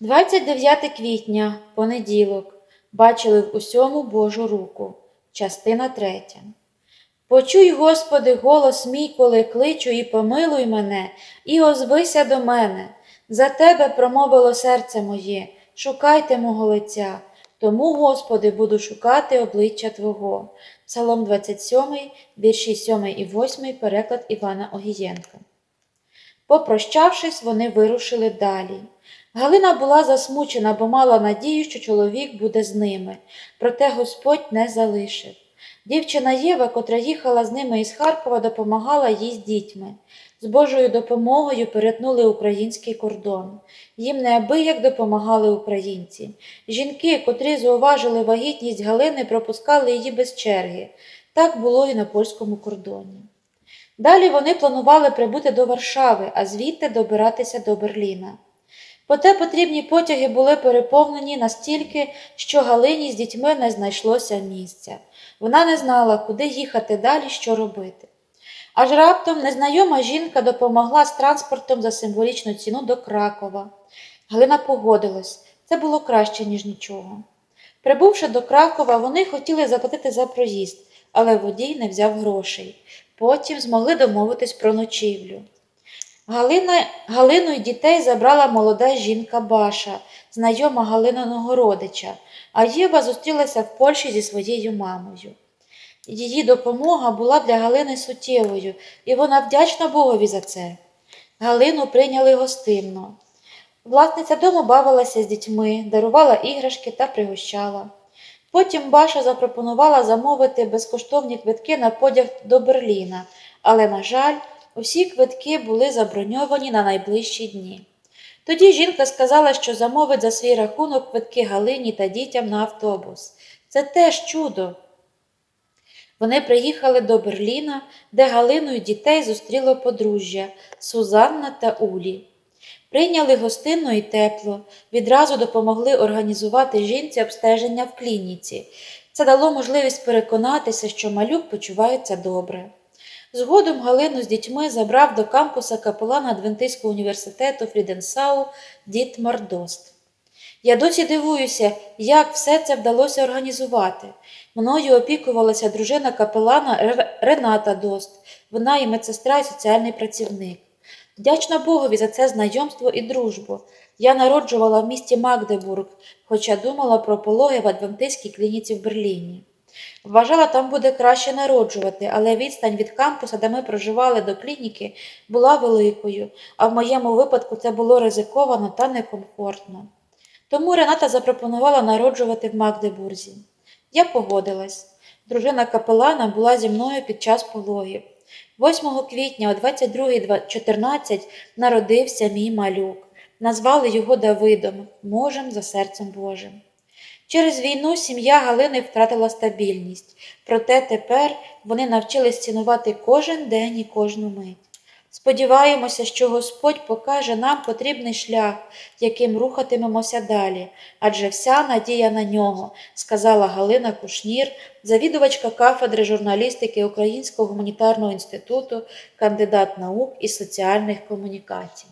29 квітня, понеділок. Бачили в усьому Божу руку. Частина третя. Почуй, Господи, голос мій, коли кличу, і помилуй мене, і озвися до мене. За тебе промовило серце моє, шукайте мого лиця. Тому, Господи, буду шукати обличчя Твого. Псалом 27, вірші 7 і 8, переклад Івана Огієнка. Попрощавшись, вони вирушили далі. Галина була засмучена, бо мала надію, що чоловік буде з ними, проте Господь не залишив. Дівчина Єва, котра їхала з ними із Харкова, допомагала їй з дітьми. З Божою допомогою перетнули український кордон. Їм неабияк допомагали українці. Жінки, котрі зауважили вагітність Галини, пропускали її без черги. Так було і на польському кордоні. Далі вони планували прибути до Варшави, а звідти добиратися до Берліна. Проте потрібні потяги були переповнені настільки, що Галині з дітьми не знайшлося місця. Вона не знала, куди їхати далі, що робити. Аж раптом незнайома жінка допомогла з транспортом за символічну ціну до Кракова. Галина погодилась, це було краще, ніж нічого. Прибувши до Кракова, вони хотіли заплатити за проїзд, але водій не взяв грошей. Потім змогли домовитись про ночівлю. Галина, Галину й дітей забрала молода жінка Баша, знайома Галининого родича, а Єва зустрілася в Польщі зі своєю мамою. Її допомога була для Галини суттєвою, і вона вдячна Богові за це. Галину прийняли гостинно. Власниця дому бавилася з дітьми, дарувала іграшки та пригощала. Потім Баша запропонувала замовити безкоштовні квитки на потяг до Берліна, але, на жаль, усі квитки були заброньовані на найближчі дні. Тоді жінка сказала, що замовить за свій рахунок квитки Галині та дітям на автобус. Це теж чудо. Вони приїхали до Берліна, де Галину й дітей зустріло подружжя Сузанна та Улі. Прийняли гостинно і тепло, відразу допомогли організувати жінці обстеження в клініці. Це дало можливість переконатися, що малюк почувається добре. Згодом Галину з дітьми забрав до кампуса капелан Адвентистського університету Фріденсау Діт Мардост. Я досі дивуюся, як все це вдалося організувати. Мною опікувалася дружина капелана Рената Дост, вона і медсестра і соціальний працівник. Вдячна Богові за це знайомство і дружбу. Я народжувала в місті Магдебург, хоча думала про пологи в адвентистській клініці в Берліні. Вважала, там буде краще народжувати, але відстань від кампуса, де ми проживали до клініки, була великою, а в моєму випадку це було ризиковано та некомфортно. Тому Рената запропонувала народжувати в Магдебурзі. Я погодилась. Дружина капелана була зі мною під час пологів. 8 квітня о 22.14 народився мій малюк. Назвали його Давидом, можем за серцем Божим. Через війну сім'я Галини втратила стабільність, проте тепер вони навчились цінувати кожен день і кожну мить. Сподіваємося, що Господь покаже нам потрібний шлях, яким рухатимемося далі, адже вся надія на нього, сказала Галина Кушнір, завідувачка кафедри журналістики Українського гуманітарного інституту, кандидат наук і соціальних комунікацій.